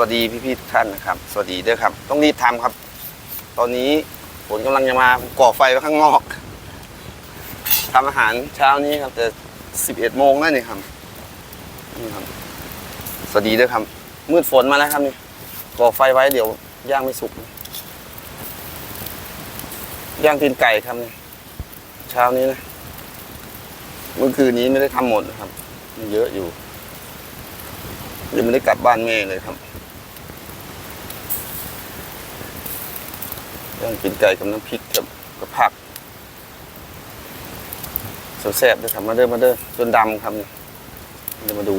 วัสดีพี่ๆทุกท่านนะครับ สวัสดีด้วยครับ ต้องรีบทำครับ ตอนนี้ฝนกำลังจะมาก่อไฟไว้ข้างนอกทำอาหารเช้านี้ครับ แต่สิบเอ็ดโมงแล้วนี่ครับนี่ครับ สวัสดีด้วยครับ มืดฝนมาแล้วครับนี่ก่อไฟไว้เดี๋ยวย่างไม่สุกย่างตีนไก่ครับนี่เช้านี้นะเมื่อคืนนี้ไม่ได้ทำหมดนะครับ มันเยอะอยู่ยังไม่ได้กลับบ้านแม่เลยครับ ย่างกินไก่กับน้ำพริกกับกับผักแซ่บๆด้วยครับมาเด้อมาเด้อจนดำครับนี่เดี๋ยวมาดู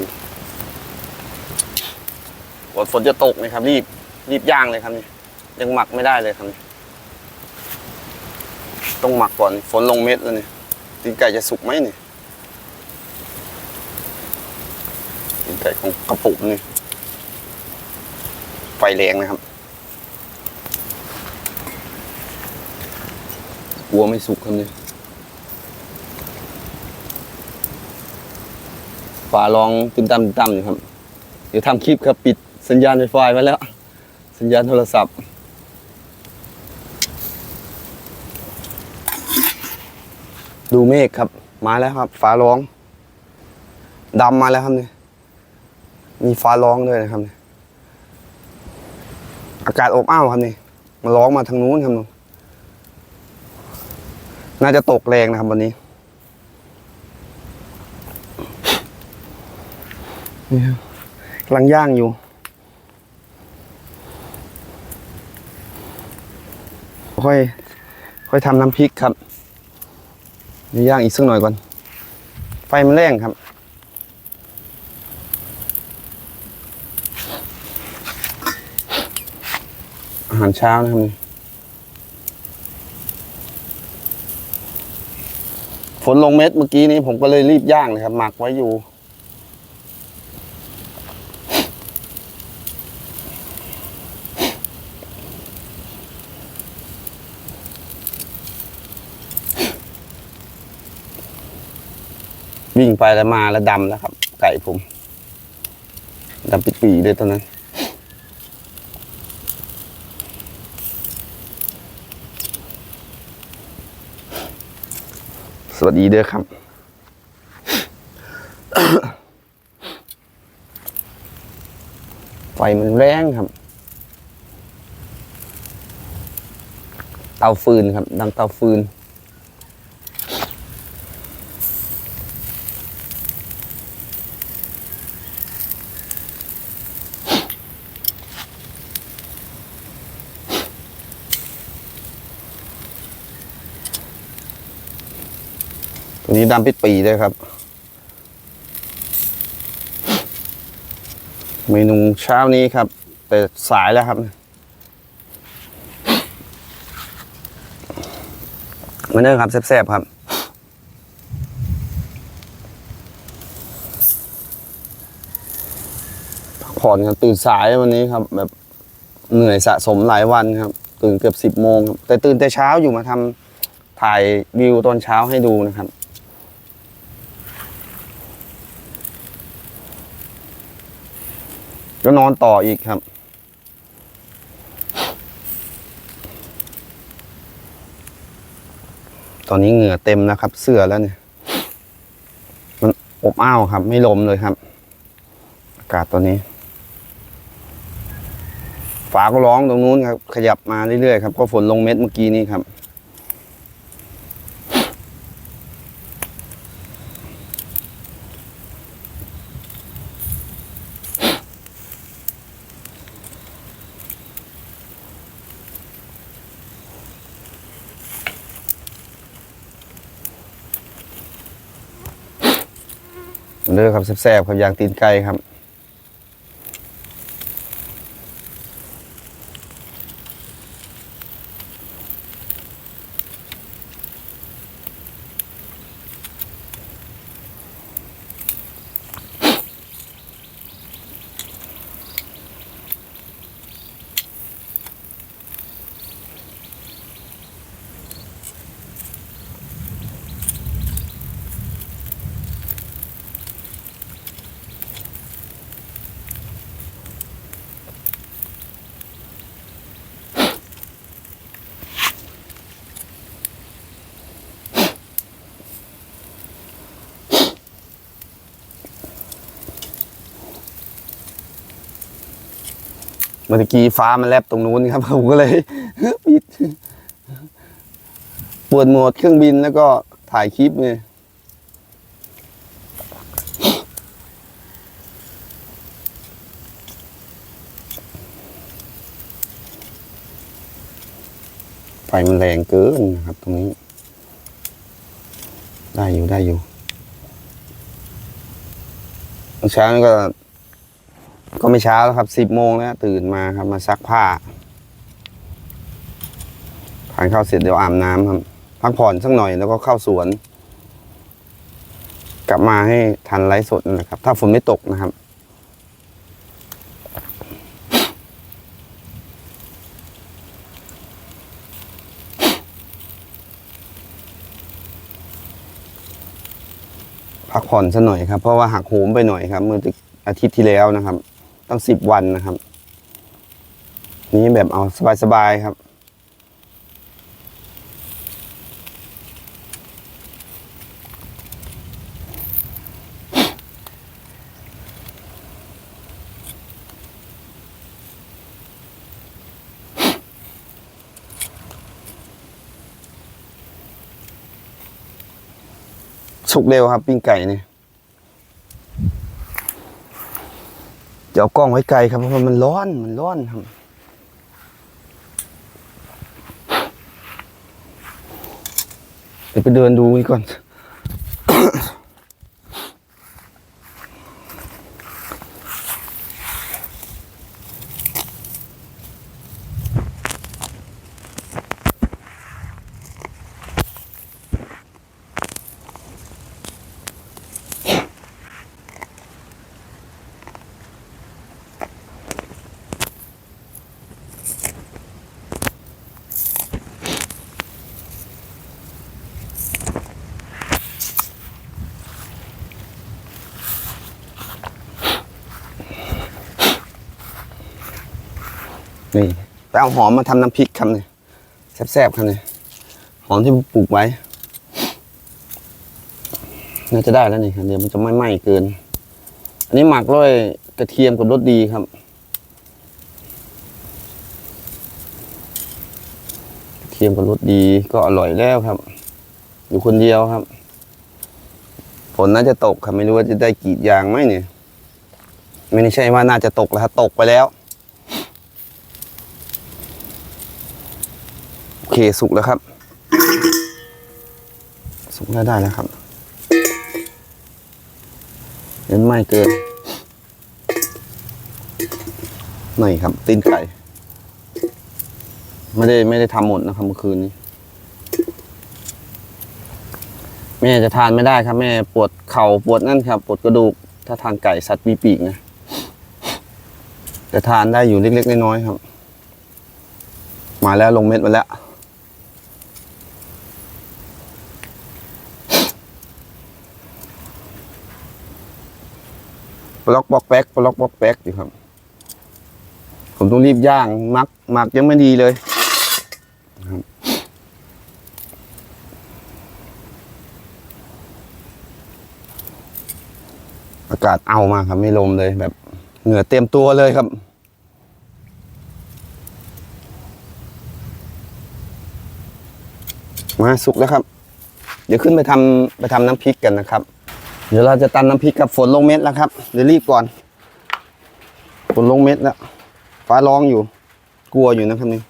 ฝนฝนจะตกเลยครับ รีบรีบย่างเลยครับนี่ยังหมักไม่ได้เลยครับนี่ต้องหมักก่อนฝนลงเม็ดแล้วนี่กินไก่จะสุกไหมนี่กินไก่ของกระปุกนี่ไฟแรงนะครับ กลัวไม่สุกครับเนี่ยฝาลองตึมตั้มตึมตั้มอยู่ครับ เดี๋ยวทำคลิปครับปิดสัญญาณไฟฟ้าไว้แล้ว สัญญาณโทรศัพท์ ดูเมฆครับ มาแล้วครับฟ้าร้องดำมาแล้วครับเนี่ยมีฟ้าร้องด้วยนะครับเนี่ยอากาศอบอ้าวครับเนี่ยมาร้องมาทางนู้นครับนู่น น่าจะตกแรงนะครับวันนี้นี่ครับกำลังย่างอยู่ค่อยค่อยทำน้ำพริกครับยวย่างอีกสักหน่อยก่อน ไฟมันแรงครับ อาหารเช้านะครับ นลงเม็ดเมื่อกี้นี้ผมก็เลยรีบย่างเลยครับ หมักไว้อยู่ วิ่งไปแล้วมาแล้วดำแล้วครับ ไก่ผมดำปิดปีเลยตอนนั้น สวัสดีเด้อครับ ไฟมันแรงครับ เตาฟืนครับ ดังเตาฟืน วนี้ดำปิดปีด้วยครับ เมนูเช้านี้ครับ แต่สายแล้วครับ มาเด้อครับแซ่บๆครับพักผ่อนครับตื่นสายวันนี้ครับ แบบเหนื่อยสะสมหลายวันครับ ตื่นเกือบสิบโมงครับแต่ตื่นแต่เช้าอยู่มาทำถ่ายวิวตอนเช้าให้ดูนะครับ ก็นอนต่ออีกครับ ตอนนี้เหงื่อเต็มนะครับ เสื้อแล้วเนี่ย มันอบอ้าวครับ ไม่ลมเลยครับ อากาศตอนนี้ ฝาก็ร้องตรงนู้นครับ ขยับมาเรื่อยๆครับ ก็ฝนลงเม็ดเมื่อกี้นี้ครับ เด้อครับแซ่บๆครับยางตีนไก่ครับ เมื่อกี้ฟ้ามันแลบตรงนู้นครับผมก็เลยปิดเปิดโหมดเครื่องบินแล้วก็ถ่ายคลิปเลยไฟมันแรงเกินนะครับ ตรงนี้ ได้อยู่ได้อยู่เช้านี่ก็ ก็ไม่เช้าแล้วครับสิบโมงแล้วตื่นมาครับมาซักผ้าทานข้าวเสร็จเดี๋ยวอาบน้ำครับพักผ่อนสักหน่อยแล้วก็เข้าสวน กลับมาให้ทันไลฟ์สดนะครับ ถ้าฝนไม่ตกนะครับ พักผ่อนสักหน่อยครับ เพราะว่าหักโหมไปหน่อยครับ เมื่ออาทิตย์ที่แล้วนะครับ ตั้งสิบวันนะครับ นี่แบบเอาสบายๆครับสุกเร็วครับปิ้งไก่เนี่ย เดี๋ยวเอากล้องไว้ไกลครับเพราะมันร้อนมันร้อนครับเดี๋ยวไปเดินดูนี่ก่อน นี่ ไปเอาหอมมาทำน้ำพริกครับเนี่ยแซ่บๆครับเนี่ยหอมที่ปลูกไว้ น่าจะได้แล้วนี่ครับเดี๋ยวมันจะไม่ไหม้เกิน อันนี้หมักด้วยกระเทียมกับรสดีครับกระเทียมกับรสดีก็อร่อยแล้วครับ อยู่คนเดียวครับฝนน่าจะตกครับไม่รู้ว่าจะได้กรีดยางไหมเนี่ยไม่ใช่ว่าน่าจะตกแล้วครับตกไปแล้ว โอเค สุกแล้วครับ สุกแล้วได้แล้วครับเน้นไม้เกินหน่อยครับ ตีนไก่ ไม่ได้ไม่ได้ทำหมดนะครับเมื่อคืนนี้ แม่จะทานไม่ได้ครับ แม่ปวดเข่าปวดนั่นครับ ปวดกระดูก ถ้าทานไก่สัตว์มีปีกนะจะทานได้อยู่เล็กๆน้อยๆครับ มาแล้วลงเม็ดมาแล้ว ล็อกบล็อกแป๊กปล็อกบล็อกแป๊กอยู่ครับ ผมต้องรีบย่างมักหมักยังไม่ดีเลยอากาศเอามากครับ ไม่ลมเลยแบบเหงื่อเต็มตัวเลยครับมาสุกแล้วครับ เดี๋ยวขึ้นไปทำไปทำน้ำพริกกันนะครับ เดี๋ยวเราจะตำน้ำพริกกับฝนลงเม็ดแล้วครับ เดี๋ยวรีบก่อน ฝนลงเม็ดแล้ว ฟ้าร้องอยู่ กลัวอยู่นะครับนี่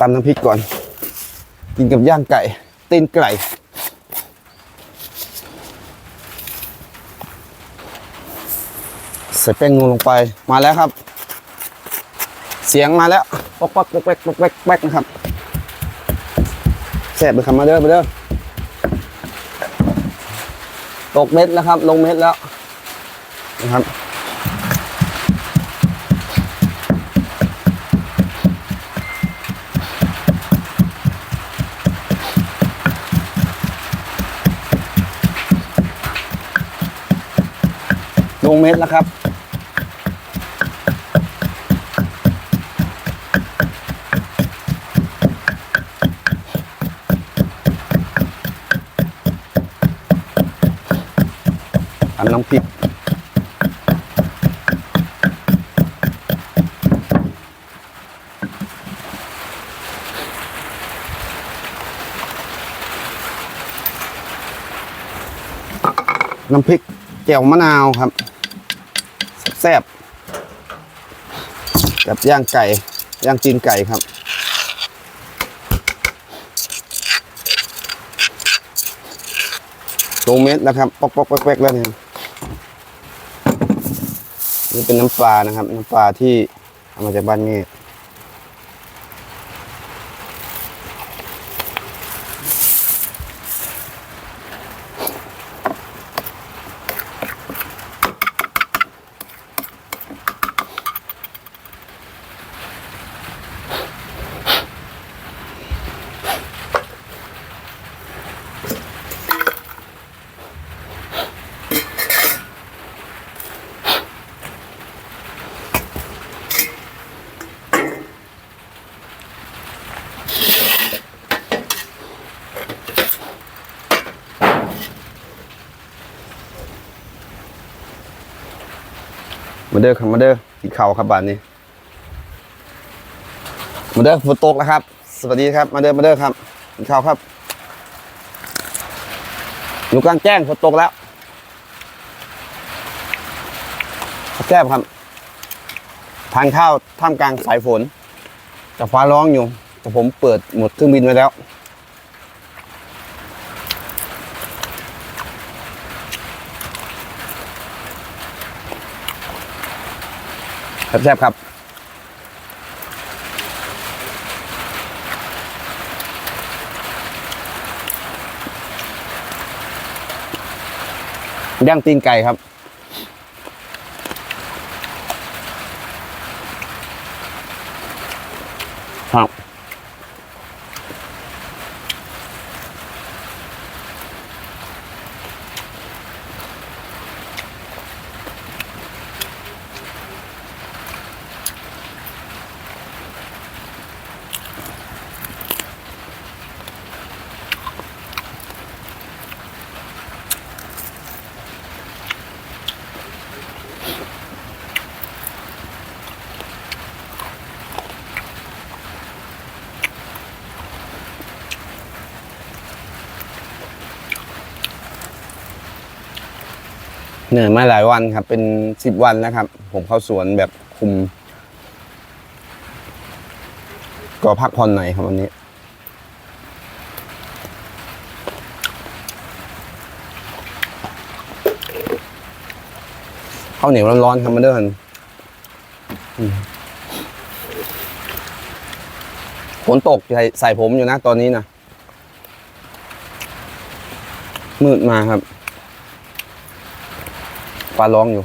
ตำน้ำพริกก่อน กินกับย่างไก่ตีนไก่ใส่แป้งนูลงไปมาแล้วครับ เสียงมาแล้วป๊อกป๊อกป๊อกแป๊กป๊อกแป๊กแป๊กนะครับ แสบไปคำมาเด้อไปเด้อตกเม็ดแล้วครับ ลงเม็ดแล้วนะครับลงเม็ดแล้วครับ อันน้ำพริกน้ำพริกแจ่วมะนาวครับ แซ่บกับย่างไก่ ย่างจีนไก่ครับ โตเม็ดนะครับ ปอกๆแป๊กๆแล้วเนี่ย นี่เป็นน้ำปลานะครับ น้ำปลาที่เอามาจากบ้านเมฆ มาเด้อครับมาเด้อกินข้าวครับบ้านนี้ มาเด้อฝนตกแล้วครับ สวัสดีครับ มาเด้อมาเด้อครับกินข้าวครับอยู่กลางแจ้งฝนตกแล้วแก้บครับ ทานข้าวท่ามกลางสายฝนแต่ฟ้าร้องอยู่แต่ผมเปิดหมดเครื่องบินไว้แล้ว แซ่บๆครับย่างตีนไก่ครับ ครับ เหนื่อยมาหลายวันครับ เป็นสิบวันแล้วครับ ผมเข้าสวนแบบคุม ก็พักผ่อนหน่อยครับวันนี้ ข้าวเหนียวร้อนๆครับมาเดินฝนตกใส่ใส่ผมอยู่นะตอนนี้นะมืดมาครับ ฟ้าร้องอยู่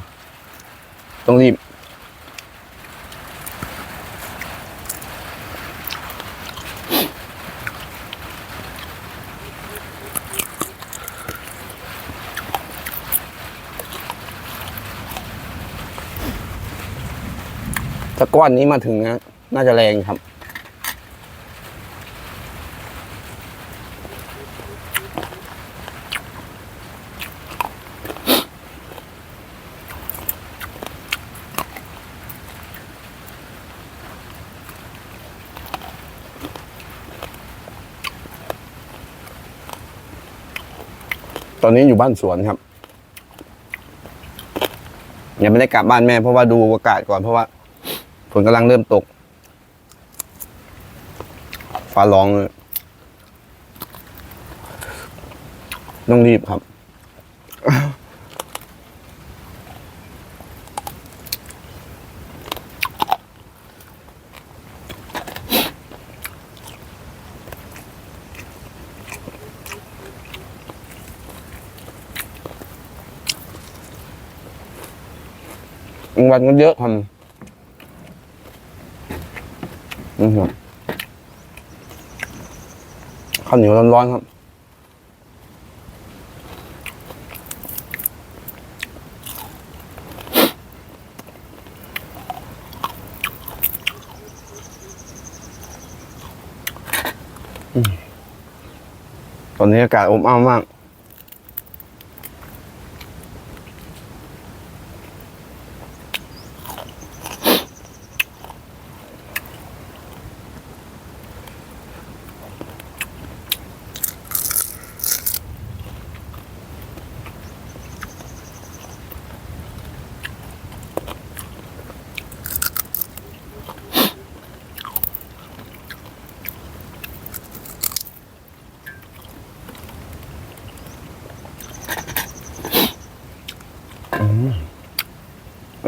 ต้องรีบ ถ้าก้อนนี้มาถึงนะ น่าจะแรงครับ ตอนนี้อยู่บ้านสวนครับยังไม่ได้กลับบ้านแม่เพราะว่าดูอากาศก่อนเพราะว่าฝนกำลังเริ่มตก ฟ้าร้องเลยต้องรีบครับ วันก็เยอะครับอือหือข้าวเหนียวร้อนๆครับตอนนี้อากาศอบอ้าวมาก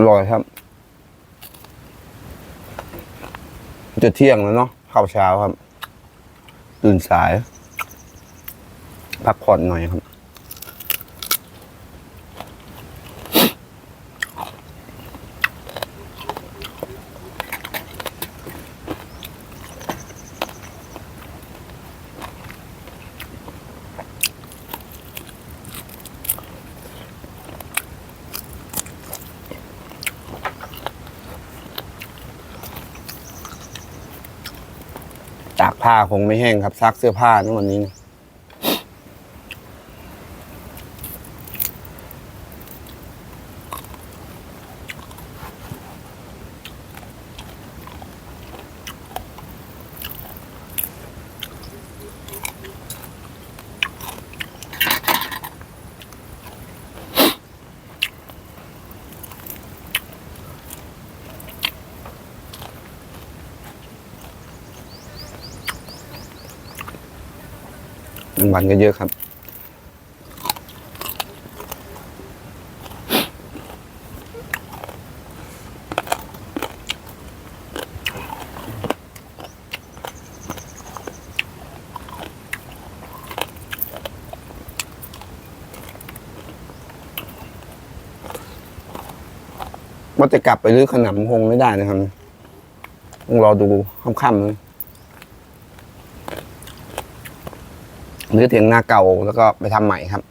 ร่อยครับ จะเที่ยงแล้วเนาะข้าวเช้าครับ ตื่นสาย พักผ่อนหน่อยครับ คงไม่แห้งครับซักเสื้อผ้าในวันนี้นะ รางวัลก็เยอะครับ ว่าจะกลับไปรื้อขนำคงไม่ได้นะครับ ต้องรอดูค่ำๆเล หรือเถียงนาเก่าแล้วก็ไปทำใหม่ครับ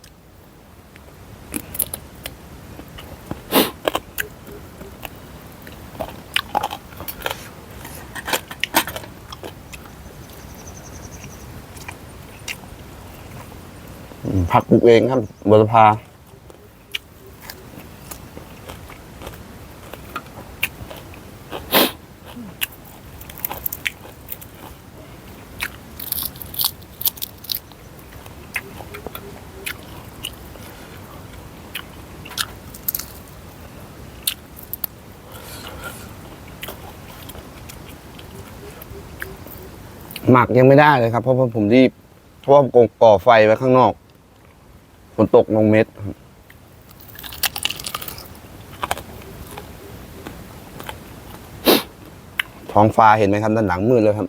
ผักปลูกเองครับบัวพา หมักยังไม่ได้เลยครับ เพราะว่าผมรีบเพราะว่าผมก่อไฟไว้ข้างนอกฝนตกลงเม็ดครับท้องฟ้าเห็นไหมครับด้านหลังมืดเลยครับ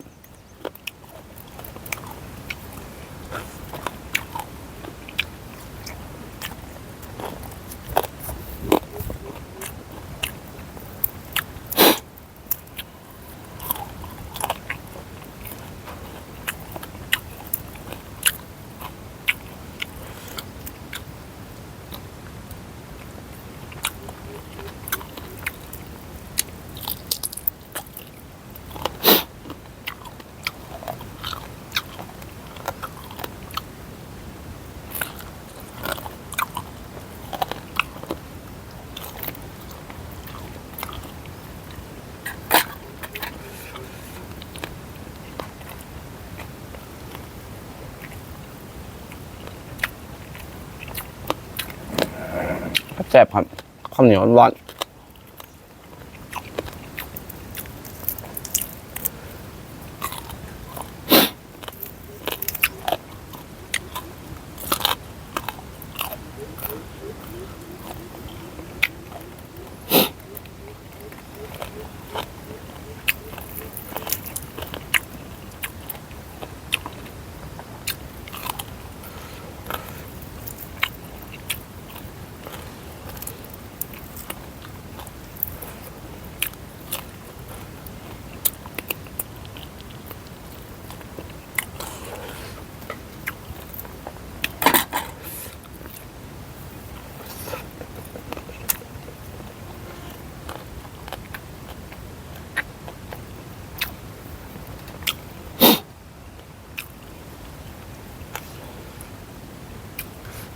แซ่บครับข้าวเหนียวร้อน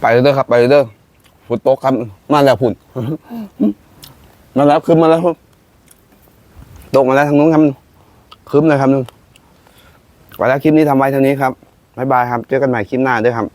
ไปเด้อครับ ไปเด้อฝุ่นตกครับมาแล้วฝุ่นมาแล้วคืนมาแล้วครับตกมาแล้วทางนู้นครับคืมเลยครับนึงไปแล้วคลิปนี้ทำไว้เท่านี้ครับบ๊ายบายครับ เจอกันใหม่คลิปหน้าด้วยครับ